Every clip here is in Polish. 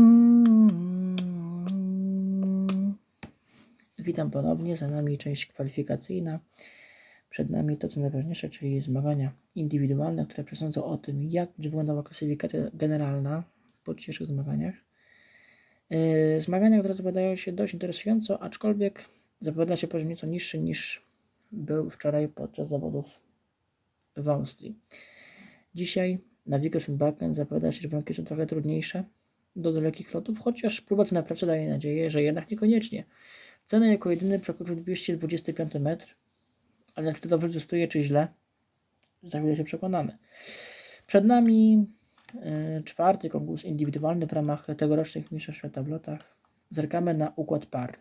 Mm. Witam ponownie, za nami część kwalifikacyjna. Przed nami to, co najważniejsze, czyli zmagania indywidualne, które przesądzą o tym, jak będzie wyglądała klasyfikacja generalna po dzisiejszych zmaganiach. Yy, Zmagania, które zapowiadają się dość interesująco, aczkolwiek zapowiada się poziom nieco niższy niż był wczoraj podczas zawodów w Austrii. Dzisiaj na Vickers Backen zapowiada się, że warunki są trochę trudniejsze do dalekich lotów, chociaż próba cena pracy daje nadzieję, że jednak niekoniecznie. Cenę jako jedyny przekroczył 225 metr, ale czy to dobrze testuje, czy źle, za chwilę się przekonamy. Przed nami e, czwarty konkurs indywidualny w ramach tegorocznych Mistrzostw Świata w lotach. Zerkamy na układ par.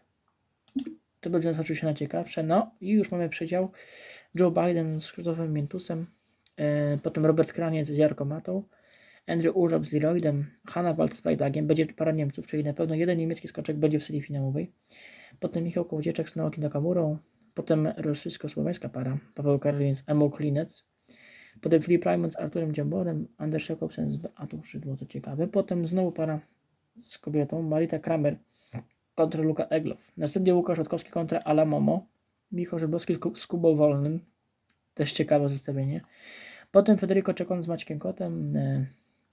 To będzie nas oczywiście najciekawsze. No i już mamy przedział. Joe Biden z Krzysztofem Miętusem, e, potem Robert Kraniec z Jarko Matą, Andrew Urab z Leroydem, Hanna Wald z Freitagiem, będzie para Niemców, czyli na pewno jeden niemiecki skoczek będzie w serii finałowej. Potem Michał Kołodzieczek z Naoki Nakamurą, potem rosyjsko-słoweńska para, Paweł Karolin z Emo Klinec, potem Filip Raimond z Arturem Dziamborem, Anders Jakobsen z Beatą Szydło, co ciekawe. Potem znowu para z kobietą, Marita Kramer kontra Luka Eglow. Następnie Łukasz Rutkowski kontra Ala Momo, Michał Ku- z Kubą Wolnym, też ciekawe zestawienie. Potem Federico Czekon z Maćkiem Kotem, e,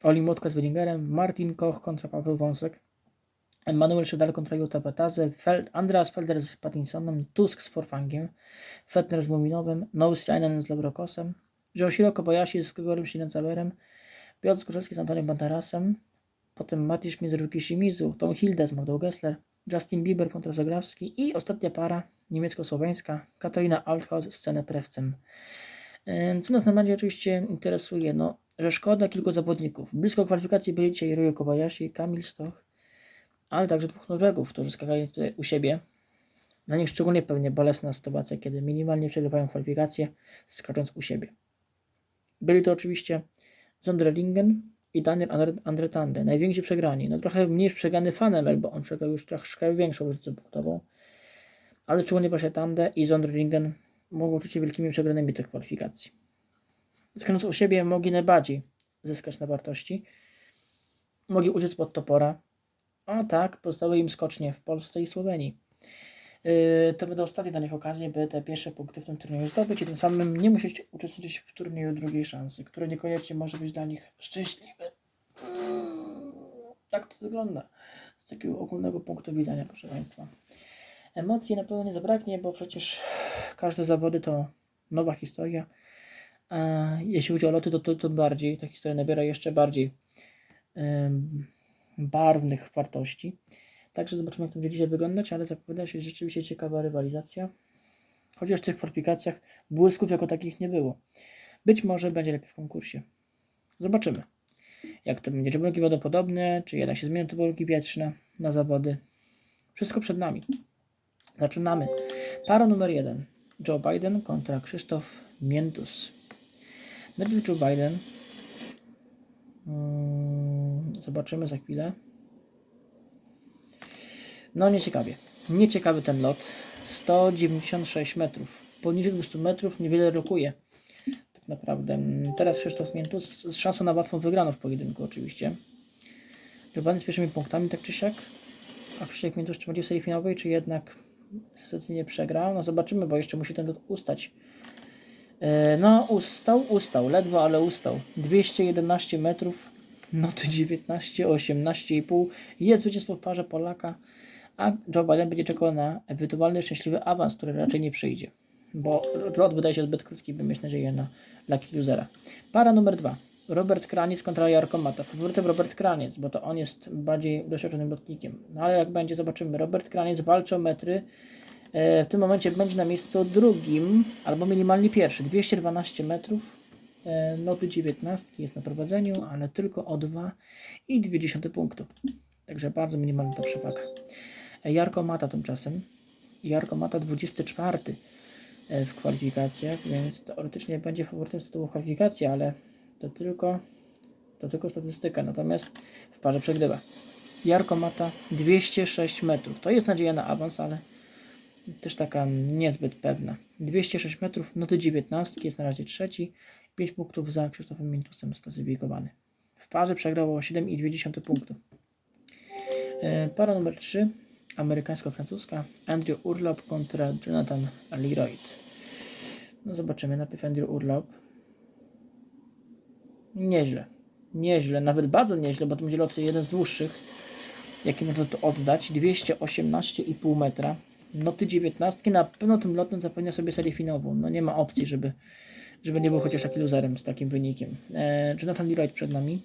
Oli Młotka z Wellingerem, Martin Koch kontra Paweł Wąsek, Emanuel Szydal kontra Jutta Bataze, Feld, Andreas Felder z Pattinsonem, Tusk z Forfangiem, Fettner z Muminowem, Nousiainen z Lebrokosem, Joshiro Kobayashi z Grigorem Sinecaberem, Piotr Skórzewski z Antoniem Bantarasem, potem Mati Schmidt z Ruki Shimizu, Tom Hilde z Magdą Gessler, Justin Bieber kontra Zagrawski i ostatnia para niemiecko-słoweńska, Katarina Althaus z Cenneprewcem. E, Co nas najbardziej oczywiście interesuje, no, że szkoda kilku zawodników. Blisko kwalifikacji byli dzisiaj Ryo Kobayashi, Kamil Stoch, ale także dwóch Norwegów, którzy skakali tutaj u siebie. Dla nich szczególnie pewnie bolesna sytuacja, kiedy minimalnie przegrywają kwalifikacje, skacząc u siebie. Byli to oczywiście Zonderlingen i Daniel Andre- Andretande, najwięksi przegrani. No trochę mniej przegrany Fanemel, bo on przegrał już troszkę większą różnicę punktową, ale szczególnie właśnie Tande i Zonderlingen mogą czuć się wielkimi przegranymi tych kwalifikacji. Skacząc u siebie mogli najbardziej zyskać na wartości. Mogli uciec pod topora, a tak pozostały im skocznie w Polsce i Słowenii. Yy, to będą ostatnie dla nich okazje, by te pierwsze punkty w tym turnieju zdobyć i tym samym nie musieć uczestniczyć w turnieju drugiej szansy, który niekoniecznie może być dla nich szczęśliwy. Tak to wygląda z takiego ogólnego punktu widzenia, proszę Państwa. Emocji na pewno nie zabraknie, bo przecież każde zawody to nowa historia. A jeśli chodzi o loty, to, to, to bardziej, ta historia nabiera jeszcze bardziej barwnych wartości. Także zobaczymy, jak to będzie dzisiaj wyglądać, ale zapowiada się rzeczywiście ciekawa rywalizacja. Chociaż w tych kwalifikacjach błysków jako takich nie było. Być może będzie lepiej w konkursie. Zobaczymy, jak to będzie. Czy warunki będą podobne, czy jednak się zmienią te warunki wietrzne na zawody. Wszystko przed nami. Zaczynamy. Para numer jeden. Joe Biden kontra Krzysztof Miętus. Najpierw Joe Biden. Zobaczymy za chwilę. No nieciekawie. Nieciekawy ten lot. 196 metrów. Poniżej 200 metrów niewiele rokuje. Tak naprawdę. Mm, Teraz Krzysztof Miętus z szansą na łatwą wygraną w pojedynku oczywiście. Rybany z pierwszymi punktami tak czy siak. A Krzysztof Miętus czy będzie w serii finałowej, czy jednak niestety nie przegrał? No zobaczymy, bo jeszcze musi ten lot ustać. E, No, ustał, ustał, ledwo, ale ustał. 211 metrów, noty 19, 18,5. Jest zwycięstwo w parze Polaka, a Joe Biden będzie czekał na ewentualny szczęśliwy awans, który raczej nie przyjdzie, bo lot wydaje się zbyt krótki, by mieć nadzieję na Lucky Losera. Para numer dwa. Robert Kraniec kontra Jarko Mata. Faworytem Robert Kraniec, bo to on jest bardziej doświadczonym lotnikiem. No ale jak będzie, zobaczymy. Robert Kraniec walczy o metry. E, W tym momencie będzie na miejscu drugim, albo minimalnie pierwszy. 212 metrów. E, Noty 19 jest na prowadzeniu, ale tylko o 2,2 punktu. Także bardzo minimalna ta przewaga. E, Jarko Mata tymczasem. Jarko Mata 24 e, w kwalifikacjach, więc teoretycznie będzie faworytem z tytułu kwalifikacji, ale to tylko, to tylko statystyka. Natomiast w parze przegrywa. Jarko Mata 206 metrów. To jest nadzieja na awans, ale też taka niezbyt pewna. 206 metrów, noty 19, jest na razie trzeci. 5 punktów za Krzysztofem Mintusem sklasyfikowany. W parze przegrał o 7,2 punktu. E, Para numer 3, amerykańsko-francuska, Andrew Urlaub kontra Jonathan Leroyd. No zobaczymy, najpierw Andrew Urlaub. Nieźle, nieźle, nawet bardzo nieźle, bo to będzie lot jeden z dłuższych, jaki można tu oddać, 218,5 metra. Noty 19 na pewno tym lotem zapewnia sobie serię finałową. No nie ma opcji, żeby, żeby nie był chociaż taki loserem z takim wynikiem. E, Jonathan Leroyd przed nami.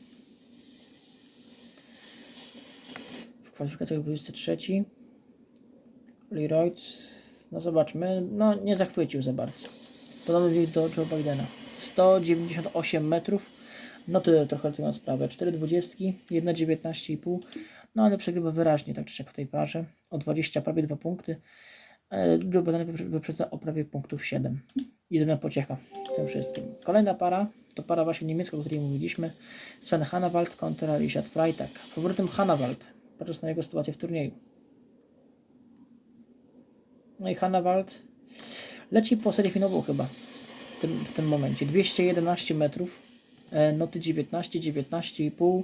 W kwalifikacjach 23. Leroyd, no zobaczmy, no nie zachwycił za bardzo. Podobny do Joe Bidena. 198 metrów. No to trochę mam sprawę. 4,20, 1,19,5. No ale przegrywa wyraźnie, tak czy siak w tej parze. O 20, prawie 2 punkty. E, Joe Biden wyprzedza- o prawie punktów 7. Jedyna pociecha tym wszystkim. Kolejna para to para właśnie niemiecka, o której mówiliśmy. Sven Hannawald kontra Richard Freitag. Faworytem Hannawald, patrząc na jego sytuację w turnieju. No i Hannawald leci po serii finałową chyba w tym, w tym momencie. 211 metrów, e, noty 19, 19,5.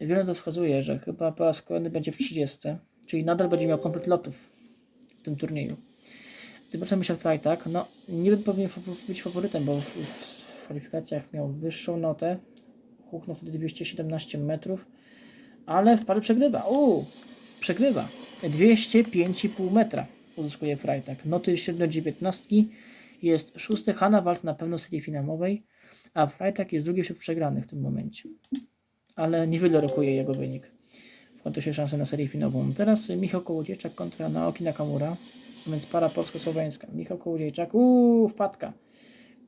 Wiele to wskazuje, że chyba po raz kolejny będzie w 30, czyli nadal będzie miał komplet lotów w tym turnieju. Tymczasem Michel Freitag, no niby powinien być faworytem, bo w, w, kwalifikacjach miał wyższą notę, huknął wtedy 217 metrów, ale w parze przegrywa. Uuu, przegrywa. 205,5 metra uzyskuje Freitag. Noty średnio 19 jest szósty Hannawald na pewno w serii finałowej, a Freitag jest drugi wśród przegranych w tym momencie. Ale niewiele rokuje jego wynik. W końcu się szansę na serię finałową. Teraz Michał Kołodziejczak kontra Naoki Nakamura, więc para polsko-słoweńska. Michał Kołodziejczak, uuu, wpadka.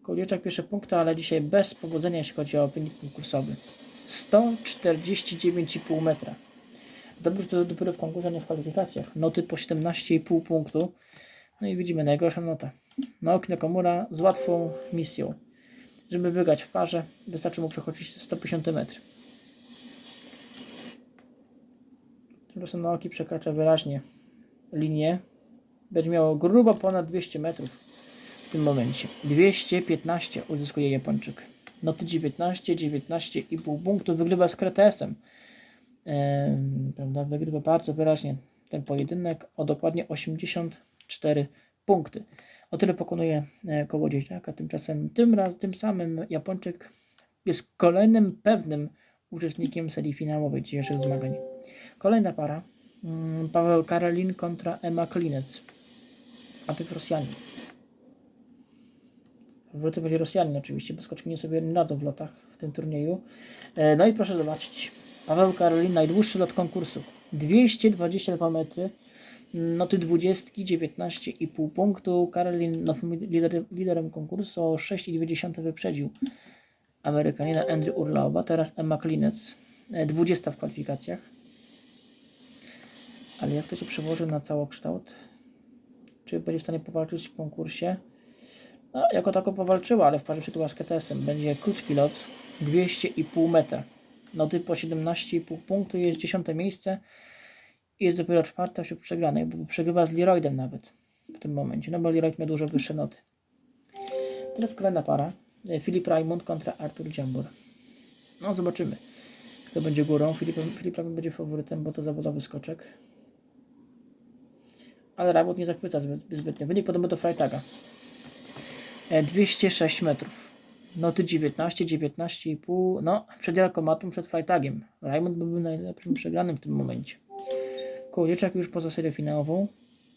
Kołodziejczak pierwsze punkty, ale dzisiaj bez powodzenia, jeśli chodzi o wynik konkursowy. 149,5 metra. Dobrze, że to dopiero w konkursie, nie w kwalifikacjach. Noty po 17,5 punktu. No i widzimy najgorsza nota. Naoki Nakamura z łatwą misją. Żeby wygrać w parze, wystarczy mu przechodzić 150 metr. Tymczasem Naoki przekracza wyraźnie linię. Będzie miało grubo ponad 200 metrów w tym momencie. 215 uzyskuje Japończyk. Noty 19, 19,5 punktów. Wygrywa z Kretesem. Em, prawda? Wygrywa bardzo wyraźnie ten pojedynek o dokładnie 84 punkty. O tyle pokonuje e, Kołodziejczaka. Tymczasem tym, raz, tym samym Japończyk jest kolejnym pewnym uczestnikiem serii finałowej dzisiejszych zmagań. Kolejna para. mm, Paweł Karolin kontra Emma Klinec. Najpierw Rosjanin. Faworytem będzie Rosjanin oczywiście, bo skoczki nie sobie nie radzą w lotach w tym turnieju. E, No i proszę zobaczyć. Paweł Karolin, najdłuższy lot konkursu. 222 metry. Noty 20, 19,5 punktu. Karolin nowym lider, liderem konkursu o 6,2 wyprzedził Amerykanina Andrew Urlauba. Teraz Emma Klinec, e, 20 w kwalifikacjach. Ale jak to się przełoży na całokształt? Czy będzie w stanie powalczyć w konkursie? No, jako tako powalczyła, ale w parze przytyła z KTS-em. Będzie krótki lot, 200,5 metra. Noty po 17,5 punktu, jest 10 miejsce i jest dopiero czwarta wśród przegranych, bo przegrywa z Leroydem nawet w tym momencie, no bo Leroyd ma dużo wyższe noty. Teraz kolejna para. Filip Raimund kontra Artur Dziambor. No zobaczymy, kto będzie górą. Filip, Filip Raimund będzie faworytem, bo to zawodowy skoczek. Ale Raimund nie zachwyca zbyt, zbytnio. Wynik podobny do Freitaga. E, 206 metrów. Noty 19, 19,5. No, przed Jarkomatą, przed Freitagiem. Raymond byłby najlepszym przegranym w tym momencie. Kołodziejczak już poza serią finałową.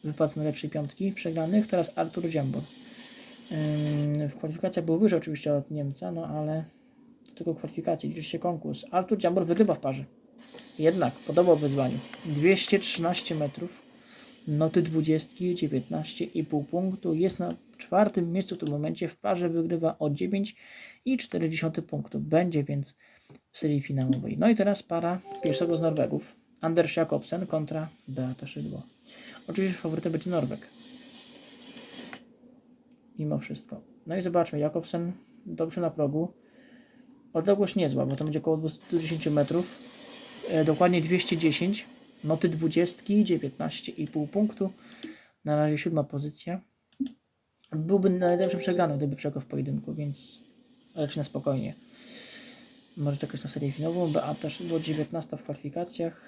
Wypadł z najlepszej piątki przegranych. Teraz Artur Dziambor. W kwalifikacjach był wyżej oczywiście od Niemca, no ale tylko kwalifikacje, liczy się konkurs. Artur Dziambor wygrywa w parze. Jednak podobał wyzwaniu. 213 metrów. Noty 20, 19,5 punktu. Jest na czwartym miejscu w tym momencie. W parze wygrywa o 9,4 punktu. Będzie więc w serii finałowej. No i teraz para pierwszego z Norwegów. Anders Jakobsen kontra Beata Szydło. Oczywiście faworytem będzie Norweg. Mimo wszystko. No i zobaczmy. Jakobsen dobrze na progu. Odległość niezła, bo to będzie około 210 metrów. E, dokładnie 210. Noty 20, 19,5 punktu. Na razie siódma pozycja. Byłby najlepszym przegranym, gdyby przegrał w pojedynku, więc lecz na spokojnie. Może czekać na serię finałową. Beata Szydło 19 w kwalifikacjach.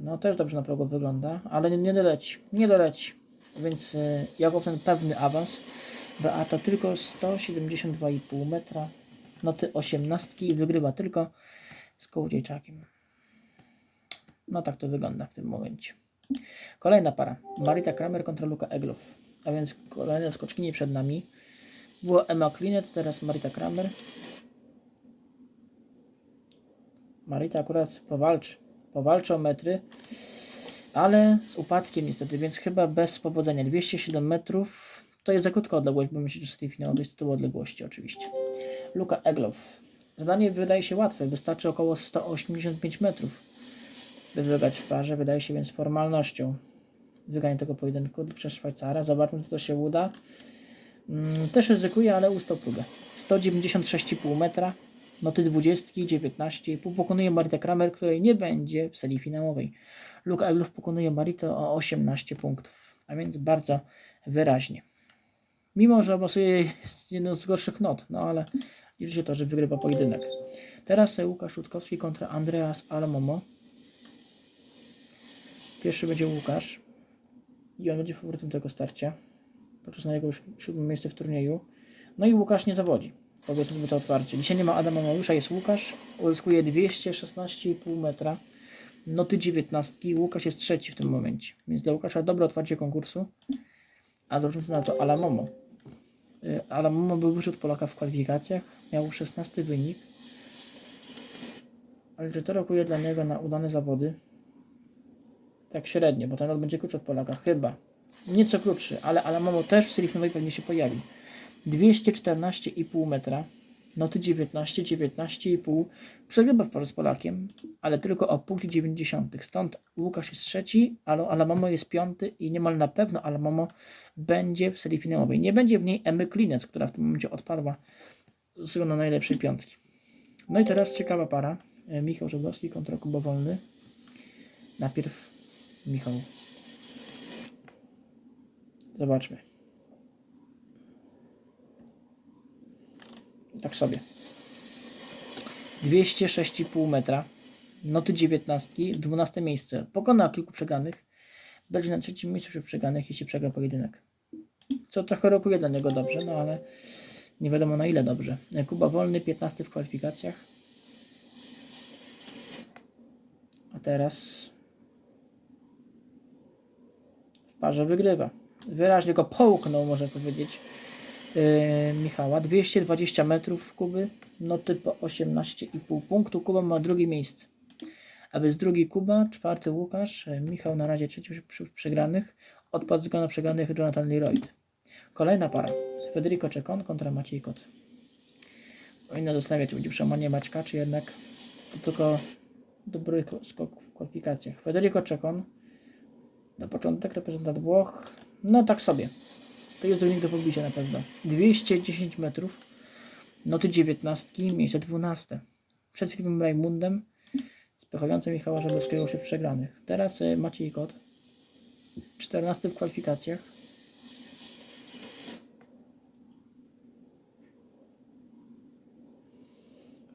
No też dobrze na progu wygląda, ale nie, nie doleci. Nie doleci. Więc y, jako ten pewny awans. Beata tylko 172,5 metra. Noty 18 i wygrywa tylko z kołodziejczakiem. No tak to wygląda w tym momencie. Kolejna para. Marita Kramer kontra Luka Egloff. A więc kolejne skoczkinie przed nami. Było Emma Klinec, teraz Marita Kramer. Marita akurat powalczy. Powalczy o metry, ale z upadkiem niestety, więc chyba bez powodzenia. 207 metrów to jest za krótka odległość, bo myślę, że z tej finałowej jest tytuł odległości oczywiście. Luka Egloff. Zadanie wydaje się łatwe, wystarczy około 185 metrów, by wygrać w parze. Wydaje się więc formalnością wygranie tego pojedynku przez Szwajcara. Zobaczmy, czy to się uda. Mm, też ryzykuje, ale ustał próbę. 196,5 metra. Noty 20, 19,5 pokonuje Maritę Kramer, której nie będzie w serii finałowej. Luke Egloff pokonuje Maritę o 18 punktów, a więc bardzo wyraźnie. Mimo, że jest jedną z gorszych not, no ale liczy się to, że wygrywa pojedynek. Teraz Łukasz Rutkowski kontra Andreas Alamomo. Pierwszy będzie Łukasz i on będzie faworytem tego starcia. Podczas na jego siódme miejsce w turnieju. No i Łukasz nie zawodzi. Powiedzmy sobie to otwarcie. Dzisiaj nie ma Adama Małysza, jest Łukasz. Uzyskuje 216,5 metra. Noty 19. Łukasz jest trzeci w tym momencie. Więc dla Łukasza dobre otwarcie konkursu. A zobaczmy na to Alamomo. Y, Alamomo był wyższy od Polaka w kwalifikacjach. Miał 16 wynik. Ale czy to rokuje dla niego na udane zawody? Tak średnio, bo ten rok będzie krótszy od Polaka. Chyba. Nieco krótszy, ale Alamomo też w serii finałowej pewnie się pojawi. 214,5 metra. Noty 19, 19,5. Przegrywa w parze z Polakiem, ale tylko o punkt 90. Stąd Łukasz jest trzeci, ale Alamomo jest piąty i niemal na pewno Alamomo będzie w serii finałowej. Nie będzie w niej Emy Klinec, która w tym momencie odpadła z na najlepszej piątki. No i teraz ciekawa para. E, Michał Żebrowski kontra Kuba Wolny. Najpierw Michał. Zobaczmy. Tak sobie. 206,5 metra. Noty 19, 12 miejsce. Pokona kilku przegranych. Będzie na trzecim miejscu przy przegranych, jeśli przegra pojedynek. Co trochę rokuje dla niego dobrze, no ale nie wiadomo na ile dobrze. Kuba Wolny, 15 w kwalifikacjach. A teraz parze wygrywa. Wyraźnie go połknął, można powiedzieć. Yy, Michała. 220 metrów Kuby, noty po 18,5 punktu. Kuba ma drugie miejsce. A więc drugi Kuba, czwarty Łukasz, Michał na razie trzeci przy przegranych. Odpadł z na przegranych Jonathan Leroyd. Kolejna para. Federico Czekon kontra Maciej Kot. Powinno zastanawiać, czy będzie przełamanie Maćka, czy jednak to tylko dobry skok w kwalifikacjach. Federico Czekon na początek reprezentant Włoch. No tak sobie. To jest wynik do pobicia na pewno. 210 metrów. Noty 19, miejsce 12. Przed filmem Raimundem spychającym Michała Żebrowskiego się przegranych. Teraz y, Maciej Kot. 14 w kwalifikacjach.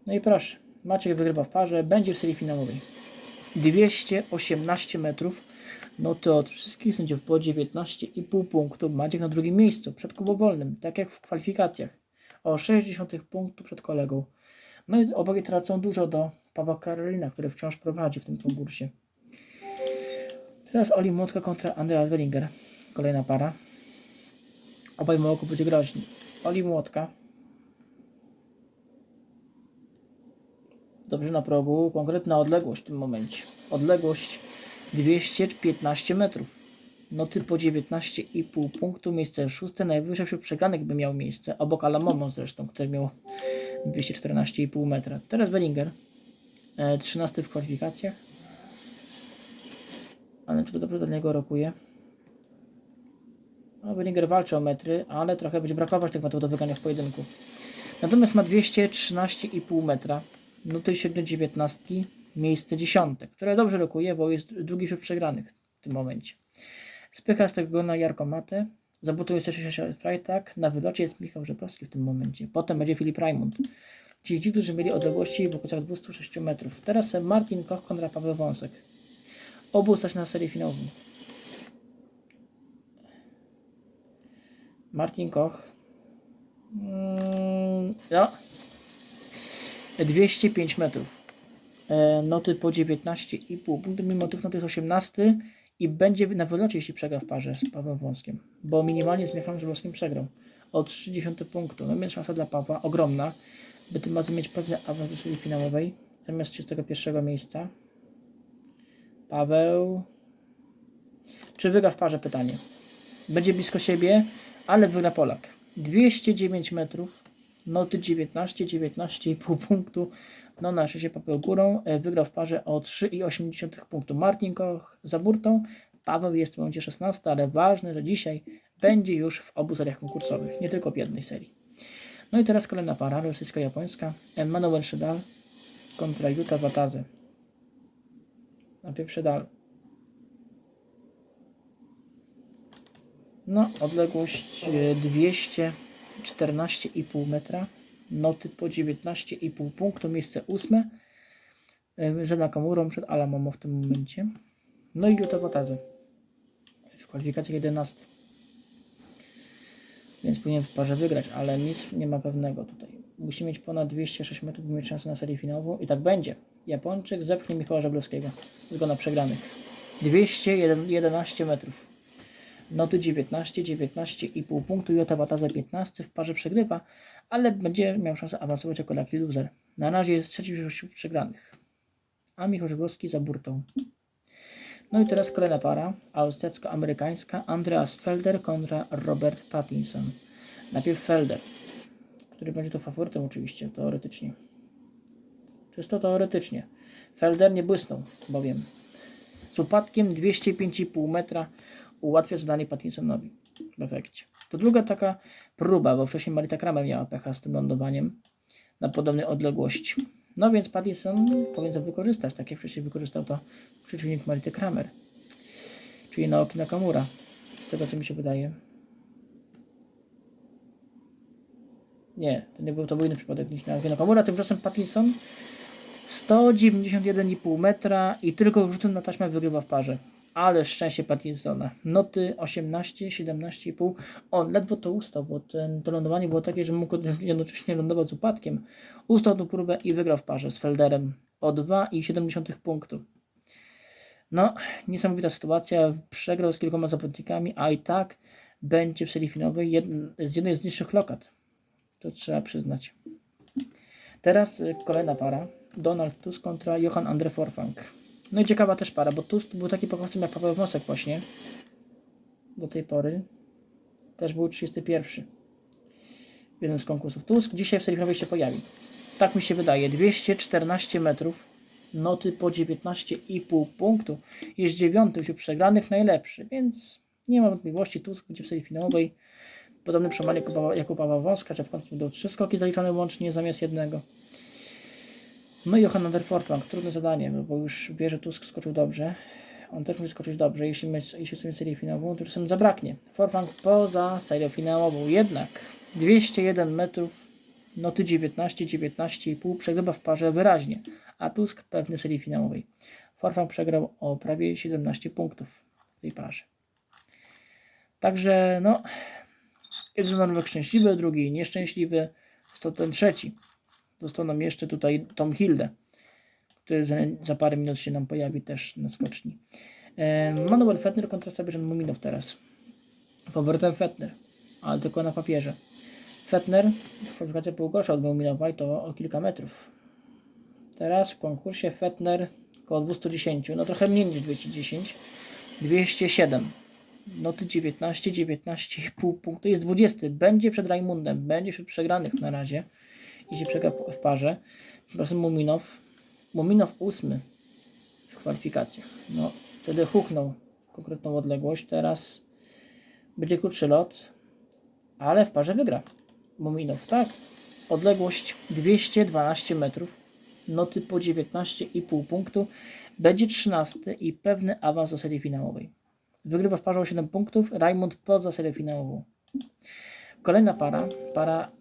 No i proszę. Maciek wygrywa w parze. Będzie w serii finałowej. 218 metrów. No to od wszystkich sędziów po 19,5 punktu Maciek na drugim miejscu przed Kubowolnym, tak jak w kwalifikacjach. O 60 punktów przed kolegą. No i oboje tracą dużo do Pawła Karolina, który wciąż prowadzi w tym konkursie. Teraz Oli Młotka kontra Andreas Wellinger. Kolejna para. Obaj mogą być groźni. Oli Młotka. Dobrze na progu. Konkretna odległość w tym momencie. Odległość 215 metrów. Noty po 19,5 punktu, miejsce szóste, najwyższe wśród przegranych by miał miejsce, obok Alamomo zresztą, który miał 214,5 metra. Teraz Bellinger, e, 13 w kwalifikacjach. Ale czy to dobrze do niego rokuje? No, Bellinger walczy o metry, ale trochę będzie brakować tych metrów do wygrania w pojedynku. Natomiast ma 213,5 metra, noty średnio 19, miejsce dziesiąte, które dobrze rokuje, bo jest drugi wśród przegranych w tym momencie. Spycha z tego na Jarko Matę, zabutuje 166 Freitag, na wylocie jest Michał Rzepowski w tym momencie, potem będzie Filip Raimund. Ci, ci, którzy mieli odległości w okolicach 206 metrów. Teraz Martin Koch kontra Paweł Wąsek. Obu stać na serię finałową. Martin Koch. Mm, no. 205 metrów. E, noty po 19,5 punktów, mimo tych not jest 18 i będzie na wylocie, jeśli przegra w parze z Pawłem Wąskiem, bo minimalnie z Michałem Żubrowskim przegrał o 30 punktu. No więc szansa dla Pawła ogromna, by tym razem mieć pewny awans do serii finałowej zamiast 31 miejsca. Paweł. Czy wygra w parze? Pytanie. Będzie blisko siebie, ale wygra Polak. 209 metrów, noty 19, 19,5 punktu. No na się Paweł górą. E, Wygrał w parze o 3,8 punktu. Martin Koch za burtą. Paweł jest w momencie 16, ale ważne, że dzisiaj będzie już w obu seriach konkursowych, nie tylko w jednej serii. No i teraz kolejna para, rosyjsko-japońska. Emmanuel Szydal kontra Yuta Watadze. Najpierw Szydal. No, odległość e, 214,5 metra. Noty po 19,5 punktu, miejsce ósme. Żena Komurą przed Alamomo w tym momencie. No i Yuta Watadze. W kwalifikacjach 11. Więc powinien w parze wygrać, ale nic nie ma pewnego tutaj. Musi mieć ponad 206 metrów, by mieć szansę na serię finałową i tak będzie. Japończyk zepchnie Michała Żabrowskiego z gona przegranych. 211 metrów. Noty 19, 19,5 punktu. Jota Wataza 15 w parze przegrywa, ale będzie miał szansę awansować jako lucky loser. Na razie jest trzeci wśród przegranych. A Michał za burtą. No i teraz kolejna para, austriacko-amerykańska, Andreas Felder kontra Robert Pattinson. Najpierw Felder, który będzie tu faworytem oczywiście, teoretycznie. Czysto teoretycznie. Felder nie błysnął, bowiem z upadkiem 205,5 metra ułatwia zadanie Pattinsonowi w efekcie. To druga taka próba, bo wcześniej Marita Kramer miała pecha z tym lądowaniem na podobnej odległości. No więc Pattinson powinien to wykorzystać, tak jak wcześniej wykorzystał to przeciwnik Marity Kramer, czyli Naoki Nakamura, z tego co mi się wydaje. Nie, to nie był, to był inny przypadek niż Naoki Nakamura, tymczasem Pattinson 191,5 metra i tylko rzutem na taśmę wygrywa w parze. Ale szczęście Pattinsona. Noty 18, 17,5. On ledwo to ustał, bo ten, to lądowanie było takie, że mógł jednocześnie lądować z upadkiem. Ustał tą próbę i wygrał w parze z Felderem o 2,7 punktu. No, niesamowita sytuacja. Przegrał z kilkoma zawodnikami, a i tak będzie w serii finałowej jed, z jednej z niższych lokat. To trzeba przyznać. Teraz y, kolejna para. Donald Tusk kontra Johan Andre Forfang. No i ciekawa też para, bo Tusk był taki pochowcem jak Paweł Wąsek właśnie. Do tej pory. Też był 31. W jednym z konkursów. Tusk dzisiaj w finałowej się pojawi. Tak mi się wydaje. 214 metrów. Noty po 19,5 punktu. Jest dziewiąty wśród przegranych, najlepszy. Więc nie ma wątpliwości. Tusk będzie w serii finałowej. Podobny przemal jak u Paweł- Wąska, że w końcu będą trzy skoki zaliczone łącznie zamiast jednego. No i Johan der Forfang, trudne zadanie, bo już wie, że Tusk skoczył dobrze. On też musi skoczyć dobrze. Jeśli, my, jeśli sobie serię finałową, to czasem zabraknie. Forfang poza serią finałową. Jednak 201 metrów, noty 19, 19,5 przegrywa w parze wyraźnie, a Tusk pewny serii finałowej. Forfang przegrał o prawie 17 punktów w tej parze. Także no, jeden Norweg szczęśliwy, drugi nieszczęśliwy, to ten trzeci. Został nam jeszcze tutaj Tom Hilde, który za, za parę minut się nam pojawi też na skoczni. E, Manuel Fettner kontra Sebastian Muminow teraz. Faworytem Fettner, ale tylko na papierze. Fettner w gorszy od Muminowa i to o kilka metrów. Teraz w konkursie Fettner około 210, no trochę mniej niż 210. 207. Noty 19, 19,5 punktu. Jest 20. Będzie przed Raimundem. Będzie wśród przegranych na razie. Jeśli przegra w parze. Tymczasem Muminow. Muminow ósmy w kwalifikacjach. No, wtedy huknął konkretną odległość. Teraz będzie krótszy lot. Ale w parze wygra. Muminow, tak. Odległość 212 metrów. Noty po 19,5 punktu. Będzie 13 i pewny awans do serii finałowej. Wygrywa w parze o 7 punktów. Raimund poza serię finałową. Kolejna para, para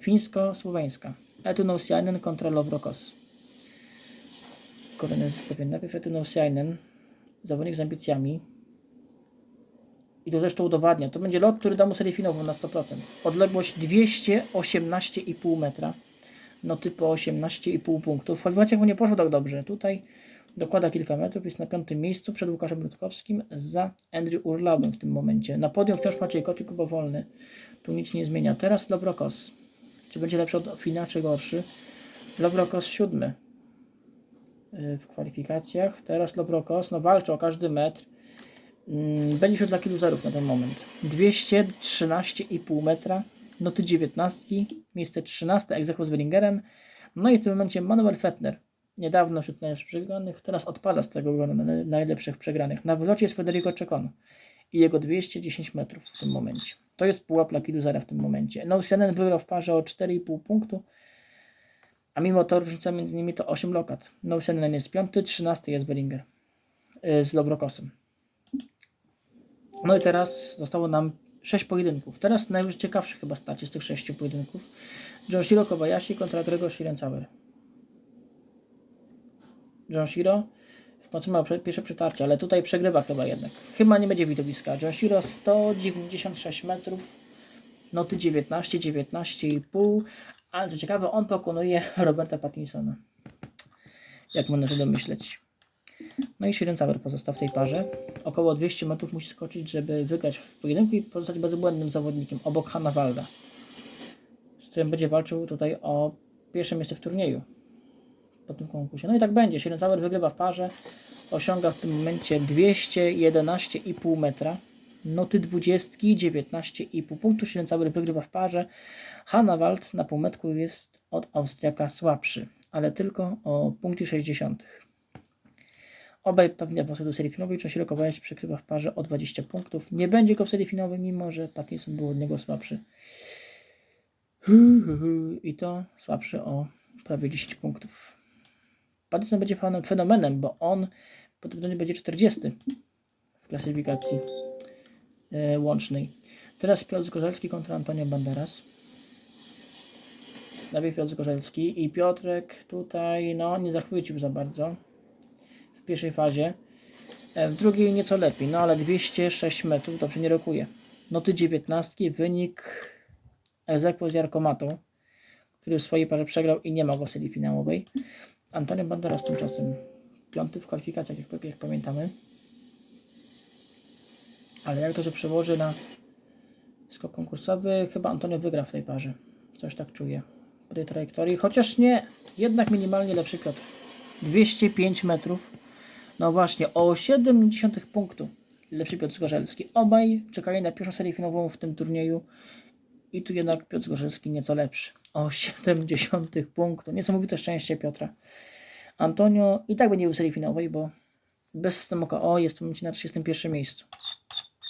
fińsko-słoweńska. Etunosiainen kontra Lovrokos. Kolejne zestawienie. Najpierw Etunosiainen. zawodnik z ambicjami. I to zresztą udowadnia. To będzie lot, który da mu serię finałową na 100%. Odległość 218,5 metra. No typu 18,5 punktów. Kwalifikacjach mu nie poszło tak dobrze. Tutaj dokłada kilka metrów. Jest na piątym miejscu przed Łukaszem Rutkowskim za Andrew Urlaubem w tym momencie. Na podium wciąż Maciej Kotik, bo wolny. Tu nic nie zmienia. Teraz Dobrokos. Czy będzie lepszy od Fina, czy gorszy? Dobrokos siódmy y, w kwalifikacjach. Teraz Dobrokos, no walczy o każdy metr. Mm, Będzie wśród takich loserów na ten moment. 213,5 metra. Noty 19, miejsce 13, egzekwo z Bellingerem. No i w tym momencie Manuel Fettner. Niedawno wśród najlepszych przegranych, teraz odpada z tego grona na- najlepszych przegranych. Na wylocie jest Federico Czekon i jego 210 metrów w tym momencie. To jest pułap Losera w tym momencie. No Senen wygrał w parze o 4,5 punktu, a mimo to różnica między nimi to 8 lokat. No Senen jest 5, 13 jest Bellinger y, z Lobrokosem. No i teraz zostało nam 6 pojedynków. Teraz najciekawszy chyba stać z tych 6 pojedynków. Joshiro Kobayashi kontra Gregor Schliencauer. Joshiro w końcu ma pierwsze przetarcie, ale tutaj przegrywa chyba jednak. Chyba nie będzie widowiska. Joshiro 196 metrów, noty 19, 19,5, ale co ciekawe, on pokonuje Roberta Pattinsona. Jak można się domyśleć. No i Schliencauer pozostał w tej parze. Około 200 metrów musi skoczyć, żeby wygrać w pojedynku i pozostać bezbłędnym zawodnikiem obok Hanna Walda, z którym będzie walczył tutaj o pierwsze miejsce w turnieju po tym konkursie. No i tak będzie. Schliencauer wygrywa w parze. Osiąga w tym momencie 211,5 metra. Noty 20, 19,5 punktu. Schliencauer wygrywa w parze. Hanna Wald na półmetku jest od Austriaka słabszy, ale tylko o punkty 60. Obaj pewnie awansują do serii finałowej. Joshiro Kobayashi przegrywa w parze o 20 punktów. Nie będzie go w serii finałowej, mimo że Pattinson był od niego słabszy. I to słabszy o prawie 10 punktów. Pattinson będzie fanem- fenomenem, bo on po tym będzie będzie 40 w klasyfikacji e, łącznej. Teraz Piotr Zgorzelski kontra Antonio Banderas. Najpierw Piotr Zgorzelski i Piotrek tutaj no nie zachwycił za bardzo w pierwszej fazie. E, W drugiej nieco lepiej, no ale 206 metrów dobrze nie rokuje. Noty 19, wynik Ezekwo z Jarkomatą, który w swojej parze przegrał i nie ma go w serii finałowej. Antonio Banderas tymczasem piąty w kwalifikacjach, jak, jak pamiętamy. Ale jak to się przełoży na skok konkursowy, chyba Antonio wygra w tej parze. Coś tak czuję. Po tej trajektorii, chociaż nie, jednak minimalnie lepszy Piotr. 205 metrów. No właśnie, o 0,7 punktu lepszy Piotr Zgorzelski. Obaj czekają na pierwszą serię finałową w tym turnieju. I tu jednak Piotr Zgorzelski nieco lepszy. O 70 punktu. Niesamowite szczęście Piotra. Antonio i tak będzie w serii finałowej, bo bez systemu KO jest w momencie na 31 miejscu.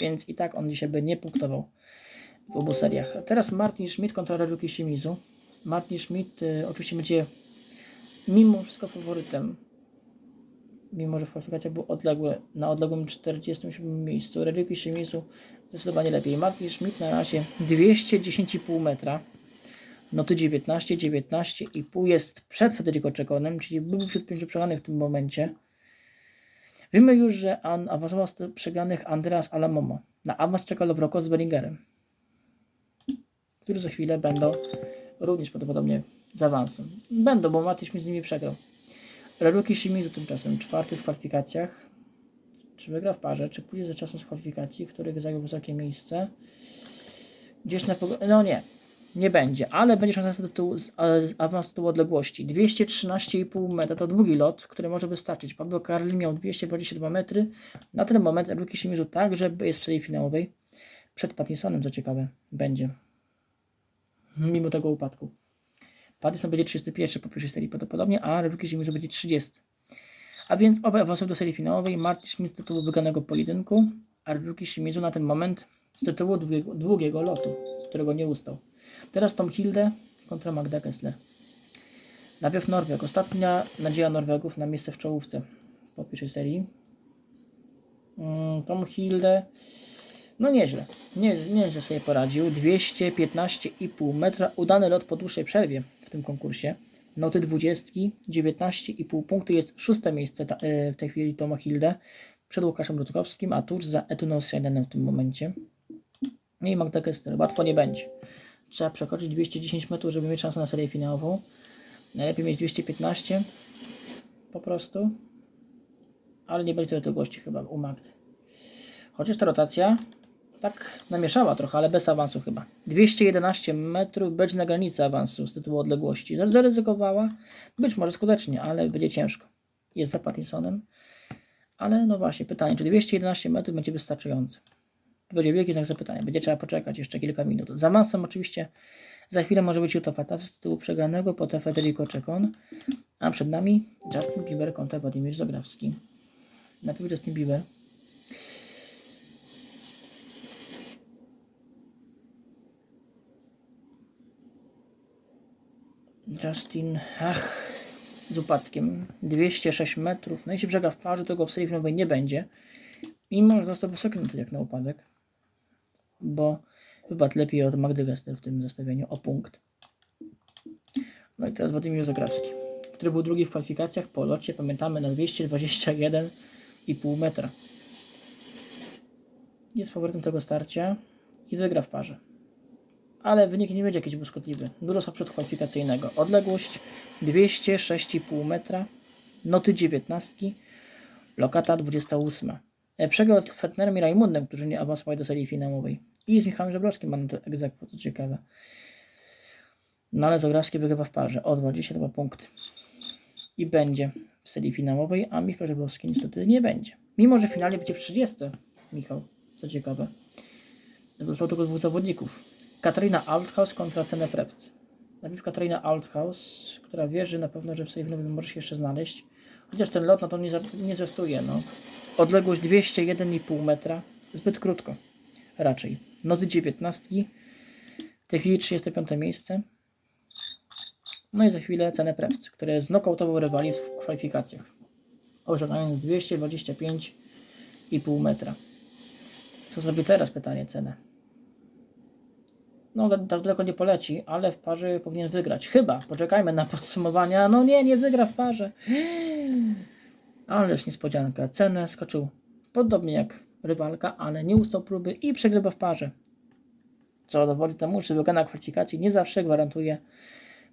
Więc i tak on dzisiaj by nie punktował w obu seriach. A teraz Martin Schmidt kontra Reruki Shimizu. Martin Schmidt y, oczywiście będzie mimo wszystko faworytem. Mimo, że w kwalifikacjach był odległy, na odległym 47 miejscu. Reruki Shimizu zdecydowanie lepiej. Martin Schmidt na razie 210,5 metra. Noty 19, 19,5 jest przed Federico Czekonem, czyli był wśród pięciu przegranych w tym momencie. Wiemy już, że an, awansował z przegranych Andreas Alamomo. Na awans czeka Lowroko z Bellingerem, którzy za chwilę będą również prawdopodobnie z awansem. Będą, bo Matyś mi z nimi przegrał. Reruki Shimizu tymczasem czwarty w kwalifikacjach. Czy wygra w parze, czy pójdzie za czasem z kwalifikacji, których zajął wysokie miejsce. Gdzieś na No nie, nie będzie, ale będzie szansa e, z- awans do tyłu odległości. 213,5 metra to długi lot, który może wystarczyć. Pablo Carli miał 222 metry. Na ten moment Ruki Shimizu także jest w serii finałowej. Przed Pattinsonem, co ciekawe, będzie. Mimo tego upadku. Pattinson będzie 31 po pierwszej serii prawdopodobnie, a Ruki Shimizu będzie 30. A więc obaj awansują do serii finałowej. Martin Schmidt z tytułu wygranego pojedynku, a Ruki Shimizu na ten moment z tytułu długiego, długiego lotu, którego nie ustał. Teraz Tom Hilde kontra Magda Kessler. Najpierw Norweg. Ostatnia nadzieja Norwegów na miejsce w czołówce po pierwszej serii. Mm, Tom Hilde no nieźle, nieźle, nieźle sobie poradził. 215,5 metra. Udany lot po dłuższej przerwie w tym konkursie. Noty 20, 19,5 punkty jest szóste miejsce ta, e, w tej chwili Toma Hilde przed Łukaszem Rutkowskim, a tuż za Etuną Sejdenem w tym momencie. No i Magda Gessler. Łatwo nie będzie. Trzeba przekroczyć 210 metrów, żeby mieć szansę na serię finałową. Najlepiej mieć 215 po prostu. Ale nie będzie tyle odległości chyba u Magdy. Chociaż ta rotacja tak namieszała trochę, ale bez awansu chyba. 211 metrów będzie na granicy awansu z tytułu odległości. Zaryzykowała, być może skutecznie, ale będzie ciężko. Jest za Pattinsonem. Ale no właśnie, pytanie, czy 211 metrów będzie wystarczające? To będzie wielki znak zapytania. Będzie trzeba poczekać jeszcze kilka minut. Za masą oczywiście za chwilę może być Juto Fataz z tytułu przegranego, potem Federico Czekon, a przed nami Justin Bieber kontra Władimir Zograwski. Najpierw Justin Bieber. Justin, ach, z upadkiem. 206 metrów. No jeśli brzega w parze, to go w filmowej nie będzie. Mimo, że dostał wysoki noty jak na upadek. Bo wypadł lepiej od Magdy Gessler w tym zestawieniu o punkt. No i teraz Władimir Zagrawski, który był drugi w kwalifikacjach po locie, pamiętamy, na 221,5 metra. Jest faworytem tego starcia i wygra w parze. Ale wynik nie będzie jakiś błyskotliwy. Dużo słabszy kwalifikacyjnego. Odległość 206,5 metra, noty 19, lokata 28. E, Przegrał z Fetnerem i Raimundem, którzy nie awansowali do serii finałowej. I z Michałem Żebrowskim ma notę egzekwo, co ciekawe. No ale Zograwski wygrywa w parze o 22 punkty. I będzie w serii finałowej, a Michał Żebrowski niestety nie będzie. Mimo, że w finale będzie w 30. Michał, co ciekawe. Zostało tylko dwóch zawodników. Katarina Althaus kontra Cenę Prewc. Najpierw Katarina Althaus, która wierzy na pewno, że w serii finałowej może się jeszcze znaleźć. Chociaż ten lot na to nie, nie. No. Odległość 201,5 metra. Zbyt krótko. Raczej. Noty 19. W tej chwili 35 miejsce. No i za chwilę cenę Prewc, które znokautował rywali w kwalifikacjach. Osiągając 225,5 metra. Co zrobi teraz? Pytanie cenę. No, tak daleko nie poleci, ale w parze powinien wygrać. Chyba. Poczekajmy na podsumowania. No nie, nie wygra w parze. Ależ niespodzianka. Cenę skoczył podobnie jak rywalka, ale nie ustał próby i przegrywa w parze. Co dowodzi temu, że wygrana kwalifikacji nie zawsze gwarantuje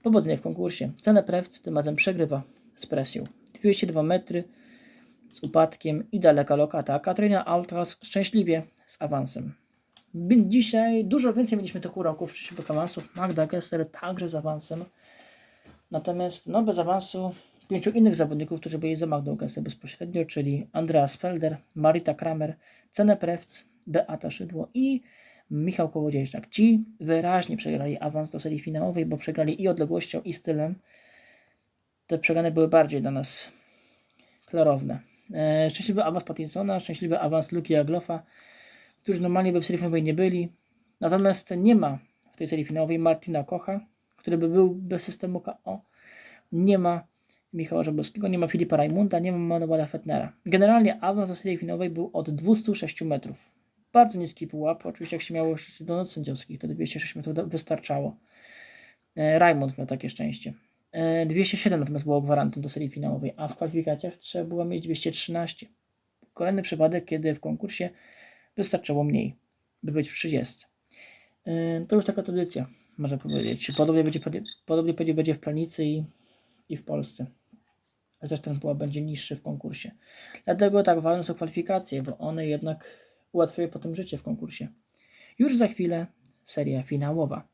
powodzenie w konkursie. Cenę Prewc tym razem przegrywa z presją. 202 metry z upadkiem i daleka lokata. a Katarina Altras szczęśliwie z awansem. Dzisiaj dużo więcej mieliśmy tych uroków przyszłych awansów. Magda Gessler także z awansem. Natomiast no, bez awansu pięciu innych zawodników, którzy byli za Magdą Gessler bezpośrednio, czyli Andreas Felder, Marita Kramer, Cenę Prewc, Beata Szydło i Michał Kołodziejczak. Ci wyraźnie przegrali awans do serii finałowej, bo przegrali i odległością, i stylem. Te przegrane były bardziej dla nas klarowne. E, szczęśliwy awans Pattinsona, szczęśliwy awans Luki Aglofa, którzy normalnie by w serii finałowej nie byli. Natomiast nie ma w tej serii finałowej Martina Kocha, który by był bez systemu KO. Nie ma Michała Żabowskiego, nie ma Filipa Raimunda, nie ma Manuela Fetnera. Generalnie awans do serii finałowej był od 206 metrów. Bardzo niski pułap, oczywiście jak się miało szczęście do noc sędziowskich, to 206 metrów wystarczało. E, Raimund miał takie szczęście. E, 207 natomiast było gwarantem do serii finałowej, a w kwalifikacjach trzeba było mieć 213. Kolejny przypadek, kiedy w konkursie wystarczyło mniej, by być w 30. E, To już taka tradycja, można powiedzieć. Podobnie będzie, podobnie będzie w Planicy i, i w Polsce. Chociaż ten pułap będzie niższy w konkursie. Dlatego tak ważne są kwalifikacje, bo one jednak ułatwiają potem życie w konkursie. Już za chwilę seria finałowa.